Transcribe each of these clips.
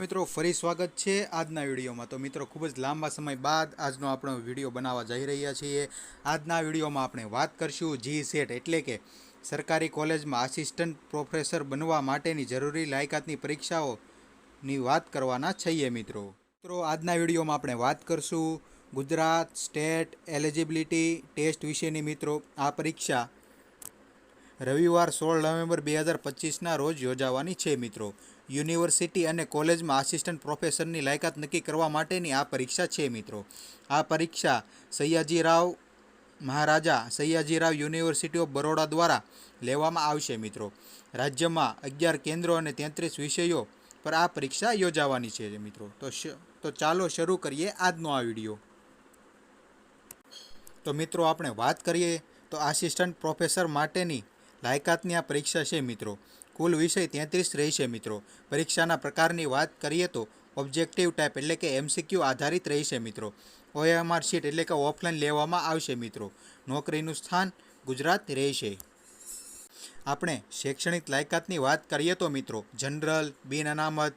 મિત્રો, ફરી સ્વાગત છે આજના વિડીયોમાં. તો મિત્રો, ખૂબ જ લાંબા સમય બાદ આજનો આપણો વીડિયો બનાવવા જઈ રહ્યા છીએ. આજના વિડીયોમાં આપણે વાત કરશું જી સેટ, એટલે કે સરકારી કોલેજમાં આસિસ્ટન્ટ પ્રોફેસર બનવા માટેની જરૂરી લાયકાતની પરીક્ષાઓની વાત કરવાના છીએ મિત્રો. મિત્રો, આજના વિડીયોમાં આપણે વાત કરશું ગુજરાત સ્ટેટ એલિજિબિલિટી ટેસ્ટ વિશેની મિત્રો. આ પરીક્ષા રવિવાર સોળ નવેમ્બર બે હજાર પચીસના રોજ યોજાવાની છે મિત્રો. યુનિવર્સિટી અને કોલેજમાં આસિસ્ટન્ટ પ્રોફેસરની લાયકાત નક્કી કરવા માટેની આ પરીક્ષા છે મિત્રો. આ પરીક્ષા સયાજીરાવ મહારાજા સયાજીરાવ યુનિવર્સિટી ઓફ બરોડા દ્વારા લેવામાં આવશે મિત્રો. રાજ્યમાં અગિયાર કેન્દ્રો અને તેત્રીસ વિષયો પર આ પરીક્ષા યોજાવાની છે મિત્રો. તો તો ચાલો શરૂ કરીએ આજનો આ વીડિયો. તો મિત્રો આપણે વાત કરીએ તો આસિસ્ટન્ટ પ્રોફેસર માટેની લાયકાતની આ પરીક્ષા છે મિત્રો. કુલ વિષય તેત્રીસ રહેશે મિત્રો. પરીક્ષાના પ્રકારની વાત કરીએ તો ઓબ્જેક્ટિવ ટાઈપ એટલે કે એમસીક્યુ આધારિત રહેશે મિત્રો. ઓએમઆર શીટ એટલે કે ઓફલાઈન લેવામાં આવશે મિત્રો. નોકરીનું સ્થાન ગુજરાત રહેશે. આપણે શૈક્ષણિક લાયકાતની વાત કરીએ તો મિત્રો, જનરલ, બિન અનામત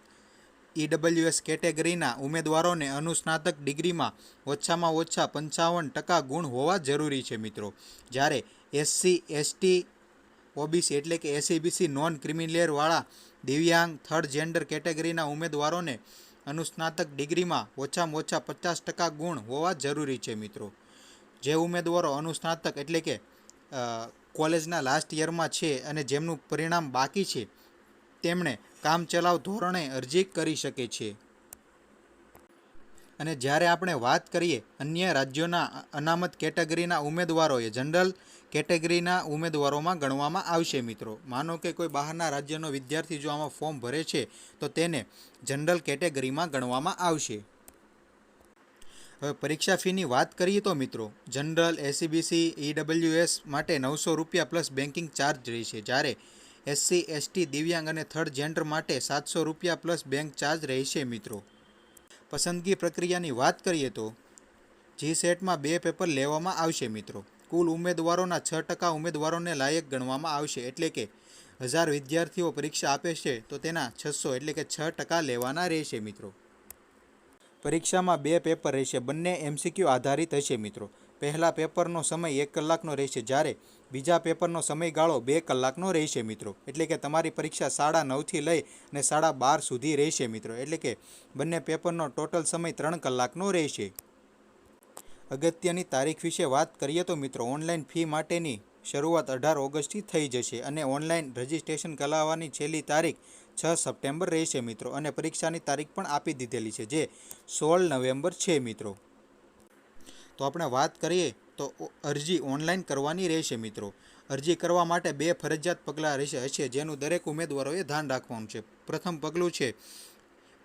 ઈડબલ્યુએસ કેટેગરીના ઉમેદવારોને અનુસ્નાતક ડિગ્રીમાં ઓછામાં ઓછા પંચાવન ટકા ગુણ હોવા જરૂરી છે મિત્રો. જ્યારે એસસી, એસટી ઓબીસી એટલે કે એસીબીસી નોન ક્રિમિલેરવાળા દિવ્યાંગ થર્ડ જેન્ડર કેટેગરીના ઉમેદવારોને અનુસ્નાતક ડિગ્રીમાં ઓછામાં ઓછા પચાસ ટકા ગુણ હોવા જરૂરી છે મિત્રો. જે ઉમેદવારો અનુસ્નાતક એટલે કે કોલેજના લાસ્ટ યરમાં છે અને જેમનું પરિણામ બાકી છે, તેમણે કામચલાઉ ધોરણે અરજી કરી શકે છે. અને જ્યારે આપણે વાત કરીએ અન્ય રાજ્યોના અનામત કેટેગરીના ઉમેદવારોએ, જનરલ કેટેગરીના ઉમેદવારોમાં ગણવામાં આવશે મિત્રો. માનો કે કોઈ બહારના રાજ્યનો વિદ્યાર્થી જો આમાં ફોર્મ ભરે છે, તો તેને જનરલ કેટેગરીમાં ગણવામાં આવશે. હવે પરીક્ષા ફીની વાત કરીએ તો મિત્રો, જનરલ એસીબીસી ઈડબ્લ્યુએસ માટે નવસો રૂપિયા પ્લસ બેન્કિંગ ચાર્જ રહેશે. જ્યારે એસસી, એસટી, દિવ્યાંગ અને થર્ડ જેન્ડર માટે સાતસો રૂપિયા પ્લસ બેંક ચાર્જ રહેશે મિત્રો. પસંદગી પ્રક્રિયાની વાત કરીએ તો જી સેટમાં બે પેપર લેવામાં આવશે મિત્રો. કુલ ઉમેદવારોના છ ટકા ઉમેદવારોને લાયક ગણવામાં આવશે એટલે કે હજાર વિદ્યાર્થીઓ પરીક્ષા આપે છે તો તેના છસો એટલે કે છ ટકા લેવાના રહેશે મિત્રો. પરીક્ષામાં બે પેપર રહેશે. બંને એમસીક્યુ આધારિત હશે મિત્રો. પહેલા પેપરનો સમય એક કલાકનો રહેશે જ્યારે બીજા પેપરનો સમયગાળો બે કલાકનો રહેશે મિત્રો. એટલે કે તમારી પરીક્ષા સાડા નવથી લઈ અને સાડા બાર સુધી રહેશે મિત્રો. એટલે કે બંને પેપરનો ટોટલ સમય ત્રણ કલાકનો રહેશે. અગત્યની તારીખ વિશે વાત કરીએ તો મિત્રો, ઓનલાઈન ફી માટેની શરૂઆત અઢાર ઓગસ્ટથી થઈ જશે અને ઓનલાઈન રજિસ્ટ્રેશન કરાવવાની છેલ્લી તારીખ છ સપ્ટેમ્બર રહેશે મિત્રો. અને પરીક્ષાની તારીખ પણ આપી દીધેલી છે, જે સોળ નવેમ્બર છે મિત્રો. તો આપણે વાત કરીએ તો અરજી ઓનલાઈન કરવાની રહેશે મિત્રો. અરજી કરવા માટે બે ફરજિયાત પગલાં રહેશે, હશે, જેનું દરેક ઉમેદવારોએ ધ્યાન રાખવાનું છે. પ્રથમ પગલું છે,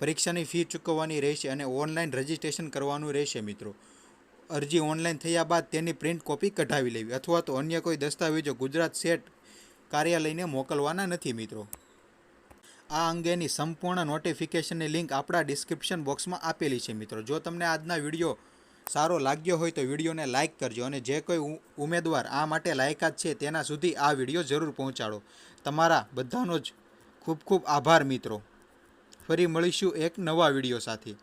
પરીક્ષાની ફી ચૂકવવાની રહેશે અને ઓનલાઈન રજિસ્ટ્રેશન કરવાનું રહેશે મિત્રો. અરજી ઓનલાઈન થયા બાદ તેની પ્રિન્ટ કોપી કઢાવી લેવી અથવા તો અન્ય કોઈ દસ્તાવેજો ગુજરાત સેટ કાર્યાલયને મોકલવાના નથી મિત્રો. આ અંગેની સંપૂર્ણ નોટિફિકેશનની લિંક આપણા ડિસ્ક્રિપ્શન બોક્સમાં આપેલી છે મિત્રો. જો તમને આજના વીડિયો સારો લાગ્યો હોય તો વિડીયોને લાઇક કરજો અને જે કોઈ ઉમેદવાર આ માટે લાયકાત છે તેના સુધી આ વીડિયો જરૂર પહોંચાડો. તમારા બધાનો જ ખૂબ ખૂબ આભાર મિત્રો. ફરી મળીશું એક નવા વીડિયો સાથે.